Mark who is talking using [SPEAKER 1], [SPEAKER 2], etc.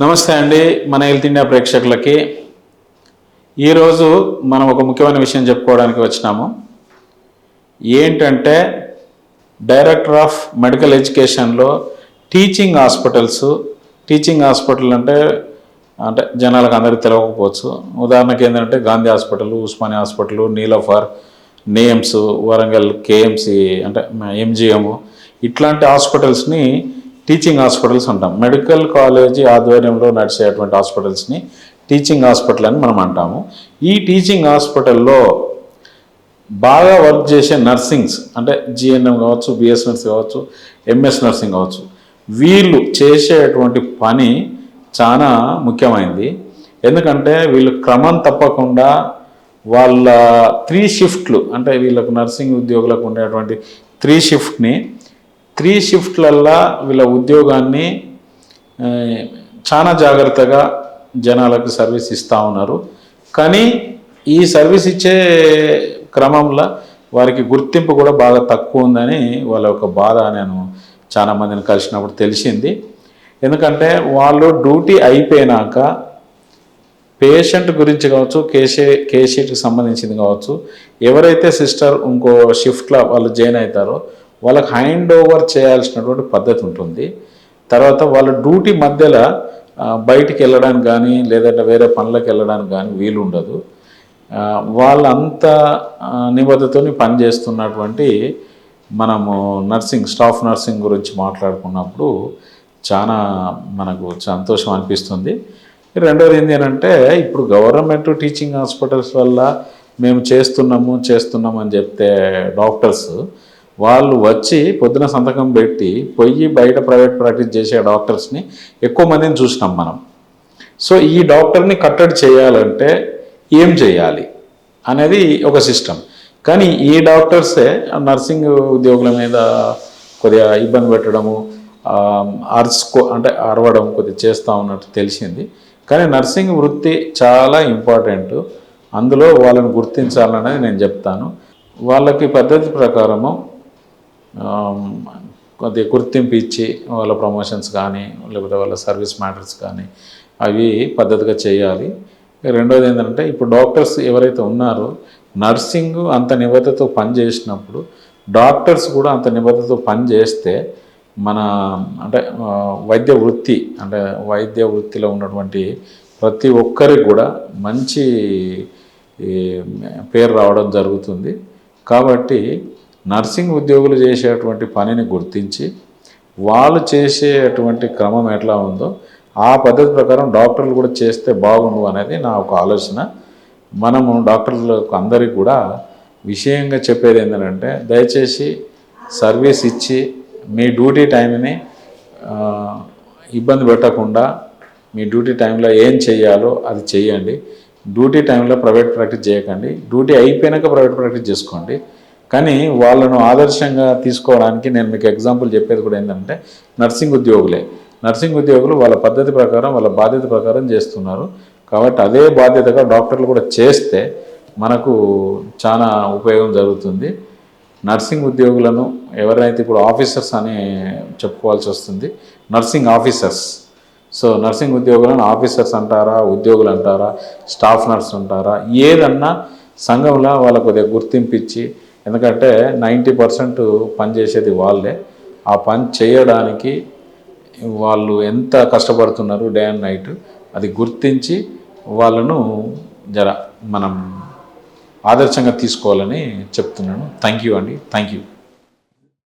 [SPEAKER 1] నమస్తే అండి మన హెల్త్ ఇండియా ప్రేక్షకులకి. ఈరోజు మనం ఒక ముఖ్యమైన విషయం చెప్పుకోవడానికి వచ్చినాము. ఏంటంటే డైరెక్టర్ ఆఫ్ మెడికల్ ఎడ్యుకేషన్లో టీచింగ్ హాస్పిటల్స్ టీచింగ్ హాస్పిటల్ అంటే అంటే జనాలకు అందరికీ తెలవకపోవచ్చు. ఉదాహరణకి ఏంటంటే Gandhi hospital Osmania hospital Niloufer NIMS Warangal KMC అంటే ఎంజిఎం ఇట్లాంటి హాస్పిటల్స్ని టీచింగ్ హాస్పిటల్స్ అంటాం. మెడికల్ కాలేజీ ఆధ్వర్యంలో నడిచేటువంటి హాస్పిటల్స్ని టీచింగ్ హాస్పిటల్ అని మనం అంటాము. ఈ టీచింగ్ హాస్పిటల్లో బాగా వర్క్ చేసే నర్సింగ్స్ అంటే జిఎన్ఎం కావచ్చు బిఎస్ నర్స్ కావచ్చు ఎంఎస్ నర్సింగ్ కావచ్చు వీళ్ళు చేసేటువంటి పని చాలా ముఖ్యమైనది ఎందుకంటే వీళ్ళు క్రమం తప్పకుండా వాళ్ళ త్రీ షిఫ్ట్లు అంటే వీళ్ళకు నర్సింగ్ ఉద్యోగులకు ఉండేటువంటి త్రీ షిఫ్ట్ని త్రీ షిఫ్ట్లల్లా వీళ్ళ ఉద్యోగాన్ని చాలా జాగ్రత్తగా జనాలకు సర్వీస్ ఇస్తూ ఉన్నారు. కానీ ఈ సర్వీస్ ఇచ్చే క్రమంలో వారికి గుర్తింపు కూడా బాగా తక్కువ ఉందని వాళ్ళ యొక్క బాధ నేను చాలా మందిని కలిసినప్పుడు తెలిసింది. ఎందుకంటే వాళ్ళు డ్యూటీ అయిపోయినాక పేషెంట్ గురించి కావచ్చు కేసీ కేసీటీకి సంబంధించింది కావచ్చు ఎవరైతే సిస్టర్ ఇంకో షిఫ్ట్లో వాళ్ళు జాయిన్ అవుతారో వాళ్ళకి హ్యాండ్ ఓవర్ చేయాల్సినటువంటి పద్ధతి ఉంటుంది. తర్వాత వాళ్ళ డ్యూటీ మధ్యలో బయటికి వెళ్ళడానికి కానీ లేదంటే వేరే పనులకు వెళ్ళడానికి కానీ వీలు ఉండదు. వాళ్ళంత నిబద్ధతో పనిచేస్తున్నటువంటి మనము నర్సింగ్ స్టాఫ్ నర్సింగ్ గురించి మాట్లాడుకున్నప్పుడు చాలా మనకు సంతోషం అనిపిస్తుంది. రెండోది ఏంటి అని అంటే ఇప్పుడు గవర్నమెంట్ టీచింగ్ హాస్పిటల్స్ వల్ల మేము చేస్తున్నాము చేస్తున్నాము అని చెప్తే డాక్టర్స్ వాళ్ళు వచ్చి పొద్దున సంతకం పెట్టి పొయ్యి బయట ప్రైవేట్ ప్రాక్టీస్ చేసే డాక్టర్స్ని ఎక్కువ మందిని చూసినాం మనం. సో ఈ డాక్టర్ని కట్టడి చేయాలంటే ఏం చేయాలి అనేది ఒక సిస్టమ్. కానీ ఈ డాక్టర్సే నర్సింగ్ ఉద్యోగుల మీద కొద్దిగా ఇబ్బంది పెట్టడము ఆ, అరుచుకో అంటే అరవడం కొద్దిగా చేస్తూ ఉన్నట్టు తెలిసింది. కానీ నర్సింగ్ వృత్తి చాలా ఇంపార్టెంట్. అందులో వాళ్ళని గుర్తించాలనేది నేను చెప్తాను. వాళ్ళకి పద్ధతి ప్రకారము కొద్ది కొద్దిగా గుర్తింపు ఇచ్చి వాళ్ళ ప్రమోషన్స్ కానీ లేకపోతే వాళ్ళ సర్వీస్ మ్యాటర్స్ కానీ అవి పద్ధతిగా చేయాలి. రెండోది ఏంటంటే ఇప్పుడు డాక్టర్స్ ఎవరైతే ఉన్నారో నర్సింగ్ అంత నిబద్ధతతో పనిచేసినప్పుడు డాక్టర్స్ కూడా అంత నిబద్ధతతో పనిచేస్తే మన అంటే వైద్య వృత్తి అంటే వైద్య వృత్తిలో ఉన్నటువంటి ప్రతి ఒక్కరికి కూడా మంచి పేరు రావడం జరుగుతుంది. కాబట్టి నర్సింగ్ ఉద్యోగులు చేసేటువంటి పనిని గుర్తించి వాళ్ళు చేసేటువంటి క్రమం ఎట్లా ఉందో ఆ పద్ధతి ప్రకారం డాక్టర్లు కూడా చేస్తే బాగుండు అనేది నా ఒక ఆలోచన. మనము డాక్టర్లకు అందరికీ కూడా విషయంగా చెప్పేది ఏంటంటే దయచేసి సర్వీస్ ఇచ్చి మీ డ్యూటీ టైంని ఇబ్బంది పెట్టకుండా మీ డ్యూటీ టైంలో ఏం చేయాలో అది చేయండి. డ్యూటీ టైంలో ప్రైవేట్ ప్రాక్టీస్ చేయకండి. డ్యూటీ అయిపోయినాక ప్రైవేట్ ప్రాక్టీస్ చేసుకోండి. కానీ వాళ్ళను ఆదర్శంగా తీసుకోవడానికి నేను మీకు ఎగ్జాంపుల్ చెప్పేది కూడా ఏంటంటే నర్సింగ్ ఉద్యోగులే. నర్సింగ్ ఉద్యోగులు వాళ్ళ పద్ధతి ప్రకారం వాళ్ళ బాధ్యత ప్రకారం చేస్తున్నారు. కాబట్టి అదే బాధ్యతగా డాక్టర్లు కూడా చేస్తే మనకు చాలా ఉపయోగం జరుగుతుంది. నర్సింగ్ ఉద్యోగులను ఎవరైతే ఇప్పుడు ఆఫీసర్స్ అని చెప్పుకోవాల్సి వస్తుంది నర్సింగ్ ఆఫీసర్స్. సో నర్సింగ్ ఉద్యోగులను ఆఫీసర్స్ అంటారా ఉద్యోగులు అంటారా స్టాఫ్ నర్స్ అంటారా ఏదన్నా సంఘంలో వాళ్ళకు కొద్దిగా గుర్తింపు ఇచ్చి ఎందుకంటే నైంటీ పర్సెంట్ పనిచేసేది వాళ్ళే. ఆ పని చేయడానికి వాళ్ళు ఎంత కష్టపడుతున్నారు డే అండ్ నైట్ అది గుర్తించి వాళ్ళను జర మనం ఆదర్శంగా తీసుకోవాలని చెప్తున్నాను. థ్యాంక్ యూ అండి. Thank you.